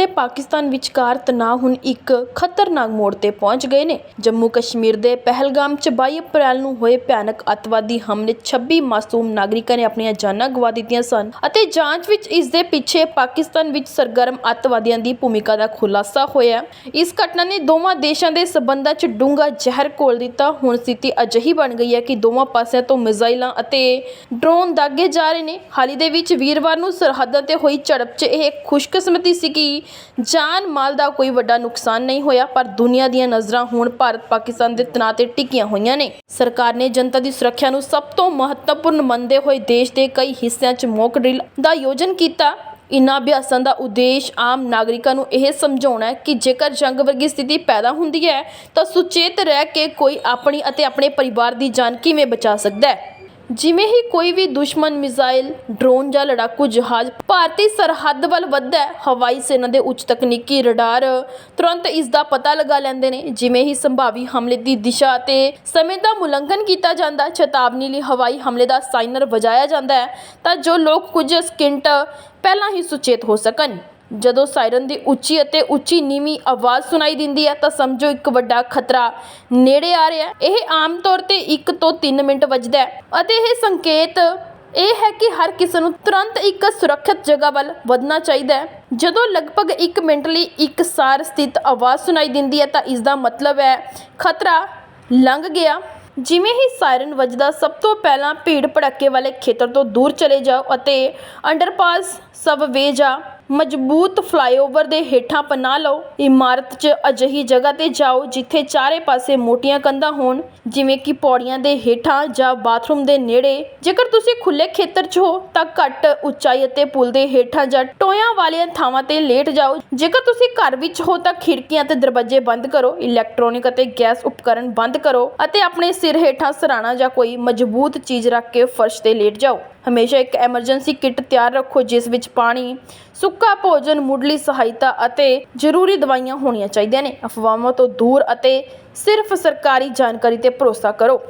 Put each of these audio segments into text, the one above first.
ਅਤੇ ਪਾਕਿਸਤਾਨ ਵਿਚਕਾਰ ਤਣਾਅ ਹੁਣ ਇੱਕ ਖਤਰਨਾਕ ਮੋੜ ਤੇ ਪਹੁੰਚ ਗਏ ਨੇ। ਜੰਮੂ ਕਸ਼ਮੀਰ ਦੇ ਪਹਿਲਗਾਮ 'ਚ 22 ਅਪ੍ਰੈਲ ਨੂੰ ਹੋਏ ਭਿਆਨਕ ਅੱਤਵਾਦੀ ਹਮਲੇ 'ਚ 26 ਮਾਸੂਮ ਨਾਗਰਿਕਾਂ ਨੇ ਆਪਣੀਆਂ ਜਾਨਾਂ ਗਵਾ ਦਿੱਤੀਆਂ ਸਨ ਅਤੇ ਜਾਂਚ ਵਿੱਚ ਇਸ ਦੇ ਪਿੱਛੇ ਪਾਕਿਸਤਾਨ ਵਿੱਚ ਸਰਗਰਮ ਅੱਤਵਾਦੀਆਂ ਦੀ ਭੂਮਿਕਾ ਦਾ ਖੁਲਾਸਾ ਹੋਇਆ। ਇਸ ਘਟਨਾ ਨੇ ਦੋਵਾਂ ਦੇਸ਼ਾਂ ਦੇ ਸਬੰਧਾਂ 'ਚ ਡੂੰਘਾ ਜ਼ਹਿਰ ਘੋਲ ਦਿੱਤਾ। ਹੁਣ ਸਥਿਤੀ ਅਜਿਹੀ ਬਣ ਗਈ ਹੈ ਕਿ ਦੋਵਾਂ ਪਾਸਿਆਂ ਤੋਂ ਮਿਜ਼ਾਈਲਾਂ ਅਤੇ ਡਰੋਨ ਦਾਗੇ ਜਾ ਰਹੇ ਨੇ। ਹਾਲ ਹੀ ਦੇ ਵਿੱਚ ਵੀਰਵਾਰ ਨੂੰ ਸਰਹੱਦਾਂ ਤੇ ਹੋਈ ਝੜਪ 'ਚ ਇਹ ਖੁਸ਼ਕਿਸਮਤੀ ਸੀ ਕਿ ਜਾਨ ਮਾਲ ਦਾ ਕੋਈ ਵੱਡਾ ਨੁਕਸਾਨ ਨਹੀਂ ਹੋਇਆ, ਪਰ ਦੁਨੀਆ ਦੀਆਂ ਨਜ਼ਰਾਂ ਹੁਣ ਭਾਰਤ ਪਾਕਿਸਤਾਨ ਦੇ ਤਣਾਅ ਤੇ ਟਿਕੀਆਂ ਹੋਈਆਂ ਨੇ। ਸਰਕਾਰ ਨੇ ਜਨਤਾ ਦੀ ਸੁਰੱਖਿਆ ਨੂੰ ਸਭ ਤੋਂ ਮਹੱਤਵਪੂਰਨ ਮੰਨਦੇ ਹੋਏ ਦੇਸ਼ ਦੇ ਕਈ ਹਿੱਸਿਆਂ 'ਚ ਮੌਕ ਡਰਿਲ ਦਾ ਆਯੋਜਨ ਕੀਤਾ। ਇਨ੍ਹਾਂ ਅਭਿਆਸਾਂ ਦਾ ਉਦੇਸ਼ ਆਮ ਨਾਗਰਿਕਾਂ ਨੂੰ ਇਹ ਸਮਝਾਉਣਾ ਹੈ ਕਿ ਜੇਕਰ ਜੰਗ ਵਰਗੀ ਸਥਿਤੀ ਪੈਦਾ ਹੁੰਦੀ ਹੈ, ਤਾਂ ਸੁਚੇਤ ਰਹਿ ਕੇ ਕੋਈ ਆਪਣੀ ਅਤੇ ਆਪਣੇ ਪਰਿਵਾਰ ਦੀ ਜਾਨ ਕਿਵੇਂ ਬਚਾ ਸਕਦਾ ਹੈ। ਜਿਵੇਂ ਹੀ ਕੋਈ ਵੀ ਦੁਸ਼ਮਣ, ਮਿਜ਼ਾਈਲ, ਡਰੋਨ ਜਾਂ ਲੜਾਕੂ ਜਹਾਜ਼ ਭਾਰਤੀ ਸਰਹੱਦ ਵੱਲ ਵੱਧਦਾ ਹੈ, ਹਵਾਈ ਸੈਨਾ ਦੇ ਉੱਚ ਤਕਨੀਕੀ ਰਡਾਰ ਤੁਰੰਤ ਇਸ ਦਾ ਪਤਾ ਲਗਾ ਲੈਂਦੇ ਨੇ। ਜਿਵੇਂ ਹੀ ਸੰਭਾਵੀ ਹਮਲੇ ਦੀ ਦਿਸ਼ਾ ਅਤੇ ਸਮੇਂ ਦਾ ਮੁਲੰਘਣ ਕੀਤਾ ਜਾਂਦਾ, ਚੇਤਾਵਨੀ ਲਈ ਹਵਾਈ ਹਮਲੇ ਦਾ ਸਾਈਨਰ ਵਜਾਇਆ ਜਾਂਦਾ ਹੈ ਤਾਂ ਜੋ ਲੋਕ ਕੁਝ ਸਕਿੰਟ ਪਹਿਲਾਂ ਹੀ ਸੁਚੇਤ ਹੋ ਸਕਣ। ਜਦੋਂ ਸਾਇਰਨ ਦੀ ਉੱਚੀ ਅਤੇ ਉੱਚੀ ਨੀਵੀਂ ਆਵਾਜ਼ ਸੁਣਾਈ ਦਿੰਦੀ ਹੈ, ਤਾਂ ਸਮਝੋ ਇੱਕ ਵੱਡਾ ਖਤਰਾ ਨੇੜੇ ਆ ਰਿਹਾ ਹੈ। ਇਹ ਆਮ ਤੌਰ ਤੇ 1 ਤੋਂ 3 ਮਿੰਟ ਵੱਜਦਾ ਹੈ ਅਤੇ ਇਹ ਸੰਕੇਤ ਇਹ ਹੈ ਕਿ ਹਰ ਕਿਸੇ ਨੂੰ ਤੁਰੰਤ ਇੱਕ ਸੁਰੱਖਿਅਤ ਜਗ੍ਹਾ ਵੱਲ ਵਧਣਾ ਚਾਹੀਦਾ ਹੈ। ਜਦੋਂ ਲਗਭਗ 1 ਮਿੰਟ ਲਈ ਇੱਕ ਸਾਰ ਸਥਿਤ ਆਵਾਜ਼ ਸੁਣਾਈ ਦਿੰਦੀ ਹੈ, ਤਾਂ ਇਸ ਦਾ ਮਤਲਬ ਹੈ ਖਤਰਾ ਲੰਘ ਗਿਆ। ਜਿਵੇਂ ਹੀ ਸਾਇਰਨ ਵੱਜਦਾ, ਸਭ ਤੋਂ ਪਹਿਲਾਂ ਭੀੜ ਭੜੱਕੇ ਵਾਲੇ ਖੇਤਰ ਤੋਂ ਦੂਰ ਚਲੇ ਜਾਓ ਅਤੇ ਅੰਡਰਪਾਸ ਸਬਵੇ ਜਾਂ ਮਜ਼ਬੂਤ ਫਲਾਈਓਵਰ ਦੇ ਹੇਠਾਂ ਪਨਾਹ ਲਓ। ਇਮਾਰਤ 'ਚ ਅਜਿਹੀ ਜਗ੍ਹਾ ਤੇ ਜਾਓ ਜਿੱਥੇ ਚਾਰੇ ਪਾਸੇ ਮੋਟੀਆਂ ਕੰਧਾਂ ਹੋਣ, ਜਿਵੇਂ ਕਿ ਪੌੜੀਆਂ ਦੇ ਹੇਠਾਂ ਜਾਂ ਬਾਥਰੂਮ ਦੇ ਨੇੜੇ। ਜੇਕਰ ਤੁਸੀਂ ਖੁੱਲ੍ਹੇ ਖੇਤਰ 'ਚ ਹੋ, ਤਾਂ ਘੱਟ ਉਚਾਈ ਅਤੇ ਪੁਲ ਦੇ ਹੇਠਾਂ ਜਾਂ ਟੋਇਆਂ ਵਾਲੀਆਂ ਥਾਵਾਂ ਤੇ ਲੇਟ ਜਾਓ। ਜੇਕਰ ਤੁਸੀਂ ਘਰ ਵਿੱਚ ਹੋ, ਤਾਂ ਖਿੜਕੀਆਂ ਅਤੇ ਦਰਵਾਜ਼ੇ ਬੰਦ ਕਰੋ, ਇਲੈਕਟ੍ਰੋਨਿਕ ਅਤੇ ਗੈਸ ਉਪਕਰਨ ਬੰਦ ਕਰੋ ਅਤੇ ਆਪਣੇ ਸਿਰ ਹੇਠਾਂ ਸਰਾਣਾ ਜਾਂ ਕੋਈ ਮਜ਼ਬੂਤ ਚੀਜ਼ ਰੱਖ ਕੇ ਫਰਸ਼ ਤੇ ਲੇਟ ਜਾਓ। ਹਮੇਸ਼ਾ ਇੱਕ ਐਮਰਜੈਂਸੀ ਕਿੱਟ ਤਿਆਰ ਰੱਖੋ, ਜਿਸ ਵਿੱਚ ਪਾਣੀ, ਸੁੱਕਾ ਭੋਜਨ, ਮੁੱਢਲੀ ਸਹਾਇਤਾ ਅਤੇ ਜ਼ਰੂਰੀ ਦਵਾਈਆਂ ਹੋਣੀਆਂ ਚਾਹੀਦੀਆਂ ਨੇ। ਅਫਵਾਹਾਂ ਤੋਂ ਦੂਰ ਅਤੇ ਸਿਰਫ ਸਰਕਾਰੀ ਜਾਣਕਾਰੀ ਤੇ ਭਰੋਸਾ ਕਰੋ।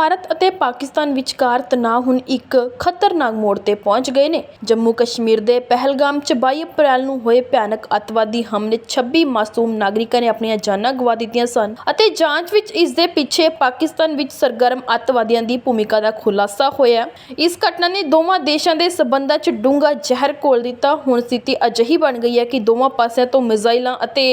ਭਾਰਤ ਅਤੇ ਪਾਕਿਸਤਾਨ ਵਿਚਕਾਰ ਤਣਾਅ ਹੁਣ ਇੱਕ ਖਤਰਨਾਕ ਮੋੜ ਤੇ ਪਹੁੰਚ ਗਏ ਨੇ। ਜੰਮੂ ਕਸ਼ਮੀਰ ਦੇ ਪਹਿਲਗਾਮ 'ਚ 22 ਅਪ੍ਰੈਲ ਨੂੰ ਹੋਏ ਭਿਆਨਕ ਅੱਤਵਾਦੀ ਹਮਲੇ 26 ਮਾਸੂਮ ਨਾਗਰਿਕਾਂ ਨੇ ਆਪਣੀਆਂ ਜਾਨਾਂ ਗਵਾ ਦਿੱਤੀਆਂ ਸਨ ਅਤੇ ਜਾਂਚ ਵਿੱਚ ਇਸ ਦੇ ਪਿੱਛੇ ਪਾਕਿਸਤਾਨ ਵਿੱਚ ਸਰਗਰਮ ਅੱਤਵਾਦੀਆਂ ਦੀ ਭੂਮਿਕਾ ਦਾ ਖੁਲਾਸਾ ਹੋਇਆ। ਇਸ ਘਟਨਾ ਨੇ ਦੋਵਾਂ ਦੇਸ਼ਾਂ ਦੇ ਸਬੰਧਾਂ 'ਚ ਡੂੰਘਾ ਜ਼ਹਿਰ ਘੋਲ ਦਿੱਤਾ। ਹੁਣ ਸਥਿਤੀ ਅਜਿਹੀ ਬਣ ਗਈ ਹੈ ਕਿ ਦੋਵਾਂ ਪਾਸਿਆਂ ਤੋਂ ਮਿਜ਼ਾਈਲਾਂ ਅਤੇ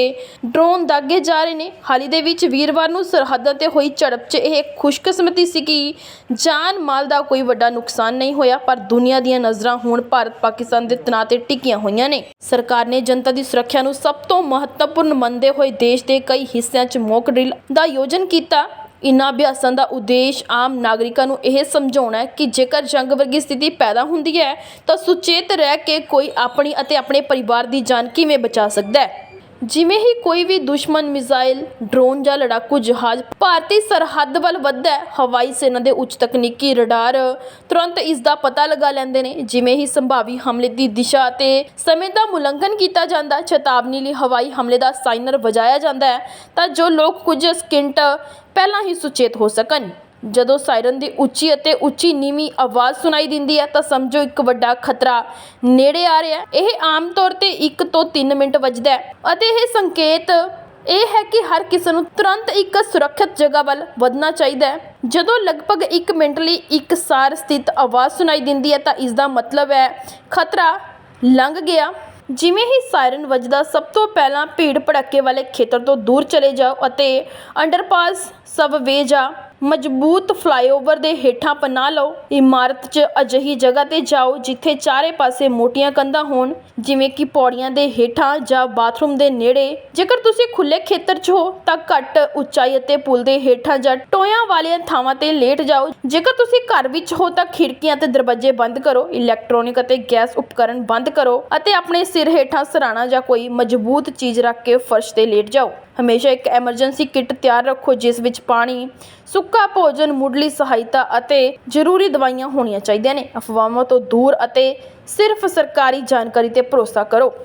ਡਰੋਨ ਦਾਗੇ ਜਾ ਰਹੇ ਨੇ। ਹਾਲ ਹੀ ਦੇ ਵਿੱਚ ਵੀਰਵਾਰ ਨੂੰ ਸਰਹੱਦਾਂ ਤੇ ਹੋਈ ਝੜਪ 'ਚ ਇਹ ਖੁਸ਼ਕਿਸਮਤੀ ਸੀ ਕਿ ਜਾਨ ਮਾਲ ਦਾ ਕੋਈ ਵੱਡਾ ਨੁਕਸਾਨ ਨਹੀਂ ਹੋਇਆ, ਪਰ ਦੁਨੀਆ ਦੀਆਂ ਨਜ਼ਰਾਂ ਹੁਣ ਭਾਰਤ ਪਾਕਿਸਤਾਨ ਦੇ ਤਣਾਅ ਤੇ ਟਿਕੀਆਂ ਹੋਈਆਂ ਨੇ। ਸਰਕਾਰ ਨੇ ਜਨਤਾ ਦੀ ਸੁਰੱਖਿਆ ਨੂੰ ਸਭ ਤੋਂ ਮਹੱਤਵਪੂਰਨ ਮੰਨਦੇ ਹੋਏ ਦੇਸ਼ ਦੇ ਕਈ ਹਿੱਸਿਆਂ 'ਚ ਮੌਕ ਡਰਿਲ ਦਾ ਆਯੋਜਨ ਕੀਤਾ। ਇਨ੍ਹਾਂ ਅਭਿਆਸਾਂ ਦਾ ਉਦੇਸ਼ ਆਮ ਨਾਗਰਿਕਾਂ ਨੂੰ ਇਹ ਸਮਝਾਉਣਾ ਹੈ ਕਿ ਜੇਕਰ ਜੰਗ ਵਰਗੀ ਸਥਿਤੀ ਪੈਦਾ ਹੁੰਦੀ ਹੈ, ਤਾਂ ਸੁਚੇਤ ਰਹਿ ਕੇ ਕੋਈ ਆਪਣੀ ਅਤੇ ਆਪਣੇ ਪਰਿਵਾਰ ਦੀ ਜਾਨ ਕਿਵੇਂ ਬਚਾ ਸਕਦਾ ਹੈ। ਜਿਵੇਂ ਹੀ ਕੋਈ ਵੀ ਦੁਸ਼ਮਣ, ਮਿਜ਼ਾਈਲ, ਡਰੋਨ ਜਾਂ ਲੜਾਕੂ ਜਹਾਜ਼ ਭਾਰਤੀ ਸਰਹੱਦ ਵੱਲ ਵੱਧਦਾ ਹੈ, ਹਵਾਈ ਸੈਨਾ ਦੇ ਉੱਚ ਤਕਨੀਕੀ ਰਡਾਰ ਤੁਰੰਤ ਇਸ ਦਾ ਪਤਾ ਲਗਾ ਲੈਂਦੇ ਨੇ। ਜਿਵੇਂ ਹੀ ਸੰਭਾਵੀ ਹਮਲੇ ਦੀ ਦਿਸ਼ਾ ਅਤੇ ਸਮੇਂ ਦਾ ਮੁਲੰਘਣ ਕੀਤਾ ਜਾਂਦਾ, ਚੇਤਾਵਨੀ ਲਈ ਹਵਾਈ ਹਮਲੇ ਦਾ ਸਾਈਨਰ ਵਜਾਇਆ ਜਾਂਦਾ ਹੈ ਤਾਂ ਜੋ ਲੋਕ ਕੁਝ ਸਕਿੰਟ ਪਹਿਲਾਂ ਹੀ ਸੁਚੇਤ ਹੋ ਸਕਣ। ਜਦੋਂ ਸਾਇਰਨ ਦੀ ਉੱਚੀ ਅਤੇ ਉੱਚੀ ਨੀਵੀਂ ਆਵਾਜ਼ ਸੁਣਾਈ ਦਿੰਦੀ ਹੈ ਤਾਂ ਸਮਝੋ ਇੱਕ ਵੱਡਾ ਖਤਰਾ ਨੇੜੇ ਆ ਰਿਹਾ ਹੈ। ਇਹ ਆਮ ਤੌਰ ਤੇ 1 ਤੋਂ 3 ਮਿੰਟ ਵੱਜਦਾ ਹੈ ਅਤੇ ਇਹ ਸੰਕੇਤ ਇਹ ਹੈ ਕਿ ਹਰ ਕਿਸੇ ਨੂੰ ਤੁਰੰਤ ਇੱਕ ਸੁਰੱਖਿਅਤ ਜਗ੍ਹਾ ਵੱਲ ਵਧਣਾ ਚਾਹੀਦਾ ਹੈ। ਜਦੋਂ ਲਗਭਗ 1 ਮਿੰਟ ਲਈ ਇੱਕ ਸਾਰ ਸਥਿਤ ਆਵਾਜ਼ ਸੁਣਾਈ ਦਿੰਦੀ ਹੈ ਤਾਂ ਇਸ ਦਾ ਮਤਲਬ ਹੈ ਖਤਰਾ ਲੰਘ ਗਿਆ। ਜਿਵੇਂ ਹੀ ਸਾਇਰਨ ਵੱਜਦਾ, ਸਭ ਤੋਂ ਪਹਿਲਾਂ ਭੀੜ ਭੜੱਕੇ ਵਾਲੇ ਖੇਤਰ ਤੋਂ ਦੂਰ ਚਲੇ ਜਾਓ ਅਤੇ ਅੰਡਰਪਾਸ ਸਬਵੇ ਜਾਂ ਮਜ਼ਬੂਤ ਫਲਾਈਓਵਰ ਦੇ ਹੇਠਾਂ ਪਨਾਹ ਲਓ। ਇਮਾਰਤ 'ਚ ਅਜਿਹੀ ਜਗ੍ਹਾ ਤੇ ਜਾਓ ਜਿੱਥੇ ਚਾਰੇ ਪਾਸੇ ਮੋਟੀਆਂ ਕੰਧਾਂ ਹੋਣ, ਜਿਵੇਂ ਕਿ ਪੌੜੀਆਂ ਦੇ ਹੇਠਾਂ ਜਾਂ ਬਾਥਰੂਮ ਦੇ ਨੇੜੇ। ਜੇਕਰ ਤੁਸੀਂ ਖੁੱਲ੍ਹੇ ਖੇਤਰ 'ਚ ਹੋ, ਤਾਂ ਘੱਟ ਉਚਾਈ ਅਤੇ ਪੁਲ ਦੇ ਹੇਠਾਂ ਜਾਂ ਟੋਇਆਂ ਵਾਲੀਆਂ ਥਾਵਾਂ ਤੇ ਲੇਟ ਜਾਓ। ਜੇਕਰ ਤੁਸੀਂ ਘਰ ਵਿੱਚ ਹੋ, ਤਾਂ ਖਿੜਕੀਆਂ ਅਤੇ ਦਰਵਾਜ਼ੇ ਬੰਦ ਕਰੋ, ਇਲੈਕਟ੍ਰੋਨਿਕ ਅਤੇ ਗੈਸ ਉਪਕਰਨ ਬੰਦ ਕਰੋ ਅਤੇ ਆਪਣੇ ਸਿਰ ਹੇਠਾਂ ਸਰਾਣਾ ਜਾਂ ਕੋਈ ਮਜ਼ਬੂਤ ਚੀਜ਼ ਰੱਖ ਕੇ ਫਰਸ਼ ਤੇ ਲੇਟ ਜਾਓ। ਹਮੇਸ਼ਾ ਇੱਕ ਐਮਰਜੈਂਸੀ ਕਿੱਟ ਤਿਆਰ ਰੱਖੋ, ਜਿਸ ਵਿੱਚ ਪਾਣੀ, ਸੁੱਕਾ ਭੋਜਨ, ਮੁੱਢਲੀ ਸਹਾਇਤਾ ਅਤੇ ਜ਼ਰੂਰੀ ਦਵਾਈਆਂ ਹੋਣੀਆਂ ਚਾਹੀਦੀਆਂ ਨੇ। ਅਫਵਾਹਾਂ ਤੋਂ ਦੂਰ ਅਤੇ ਸਿਰਫ ਸਰਕਾਰੀ ਜਾਣਕਾਰੀ ਤੇ ਭਰੋਸਾ ਕਰੋ।